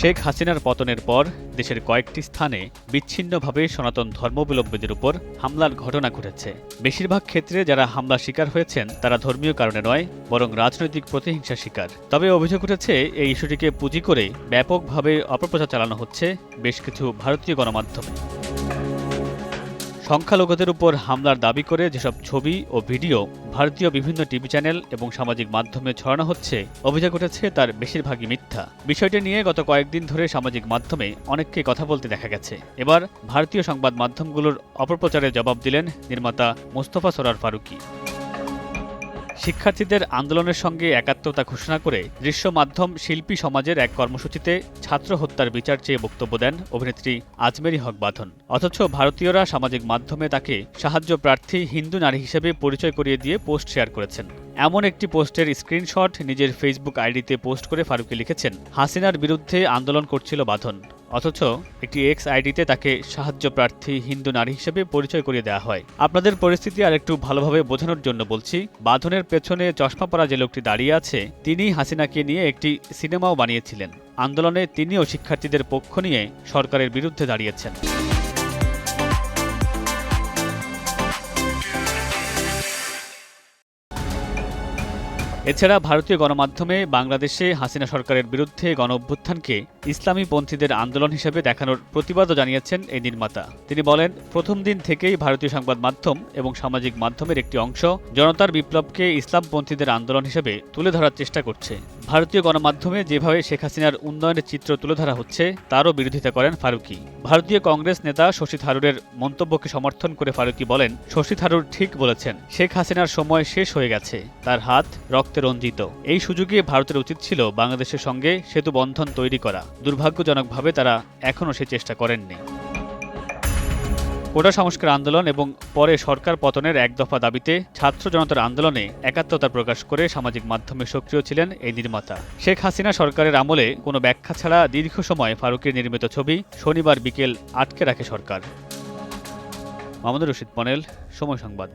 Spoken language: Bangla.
শেখ হাসিনার পতনের পর দেশের কয়েকটি স্থানে বিচ্ছিন্নভাবে সনাতন ধর্মাবলম্বীদের উপর হামলার ঘটনা ঘটেছে। বেশিরভাগ ক্ষেত্রে যারা হামলা শিকার হয়েছেন, তারা ধর্মীয় কারণে নয়, বরং রাজনৈতিক প্রতিহিংসা শিকার। তবে অভিযোগ উঠেছে, এই ইস্যুটিকে পুঁজি করে ব্যাপকভাবে অপপ্রচার চালানো হচ্ছে বেশ কিছু ভারতীয় গণমাধ্যমে। সংখ্যালঘুদের উপর হামলার দাবি করে যেসব ছবি ও ভিডিও ভারতীয় বিভিন্ন টিভি চ্যানেল এবং সামাজিক মাধ্যমে ছড়ানো হচ্ছে, অভিযোগ উঠেছে তার বেশিরভাগই মিথ্যা। বিষয়টি নিয়ে গত কয়েকদিন ধরে সামাজিক মাধ্যমে অনেককে কথা বলতে দেখা গেছে। এবার ভারতীয় সংবাদ মাধ্যমগুলোর অপপ্রচারে জবাব দিলেন নির্মাতা মোস্তফা সোরার ফারুকী। শিক্ষার্থীদের আন্দোলনের সঙ্গে একাত্মতা ঘোষণা করে দৃশ্য মাধ্যম শিল্পী সমাজের এক কর্মসূচিতে ছাত্র হত্যার বিচার চেয়ে বক্তব্য দেন অভিনেত্রী আজমেরি হক বাঁধন। অথচ ভারতীয়রা সামাজিক মাধ্যমে তাকে সাহায্য প্রার্থী হিন্দু নারী হিসেবে পরিচয় করিয়ে দিয়ে পোস্ট শেয়ার করেছেন। এমন একটি পোস্টের স্ক্রিনশট নিজের ফেসবুক আইডিতে পোস্ট করে ফারুকি লিখেছেন, হাসিনার বিরুদ্ধে আন্দোলন করছিল বাঁধন। অথচ একটি এক্স আইডিতে তাকে সাহায্য প্রার্থী হিন্দু নারী হিসেবে পরিচয় করিয়ে দেওয়া হয়। আপনাদের পরিস্থিতি আর একটু ভালোভাবে বোঝানোর জন্য বলছি, বাঁধনের পেছনে চশমা পরা যে লোকটি দাঁড়িয়ে আছে, তিনি হাসিনাকে নিয়ে একটি সিনেমাও বানিয়েছিলেন। আন্দোলনে তিনিও শিক্ষার্থীদের পক্ষ নিয়ে সরকারের বিরুদ্ধে দাঁড়িয়েছেন। এছাড়া ভারতীয় গণমাধ্যমে বাংলাদেশে হাসিনা সরকারের বিরুদ্ধে গণ অভ্যুত্থানকে ইসলামী পন্থীদের আন্দোলন হিসেবে দেখানোর প্রতিবাদও জানিয়েছেন এই নির্মাতা। তিনি বলেন, প্রথম দিন থেকেই ভারতীয় সংবাদ মাধ্যম এবং সামাজিক মাধ্যমের একটি অংশ জনতার বিপ্লবকে ইসলামপন্থীদের আন্দোলন হিসেবে তুলে ধরার চেষ্টা করছে। ভারতীয় গণমাধ্যমে যেভাবে শেখ হাসিনার উন্নয়নের চিত্র তুলে ধরা হচ্ছে, তারও বিরোধিতা করেন ফারুকি। ভারতীয় কংগ্রেস নেতা শশী থারুরের মন্তব্যকে সমর্থন করে ফারুকি বলেন, শশী থারুর ঠিক বলেছেন, শেখ হাসিনার সময় শেষ হয়ে গেছে, তার হাত রক্তে রঞ্জিত। এই সুযোগে ভারতের উচিত ছিল বাংলাদেশের সঙ্গে সেতু বন্ধন তৈরি করা। দুর্ভাগ্যজনকভাবে তারা এখনও সে চেষ্টা করেননি। কোটা সংস্কার আন্দোলন এবং পরে সরকার পতনের এক দফা দাবিতে ছাত্র জনতার আন্দোলনে একাত্মতা প্রকাশ করে সামাজিক মাধ্যমে সক্রিয় ছিলেন এই নির্মাতা। শেখ হাসিনা সরকারের আমলে কোনো ব্যাখ্যা ছাড়া দীর্ঘ সময় ফারুকের নির্মিত ছবি শনিবার বিকেল আটকে রাখে সরকার। মামুনুর রশিদ পনেল, সময় সংবাদ।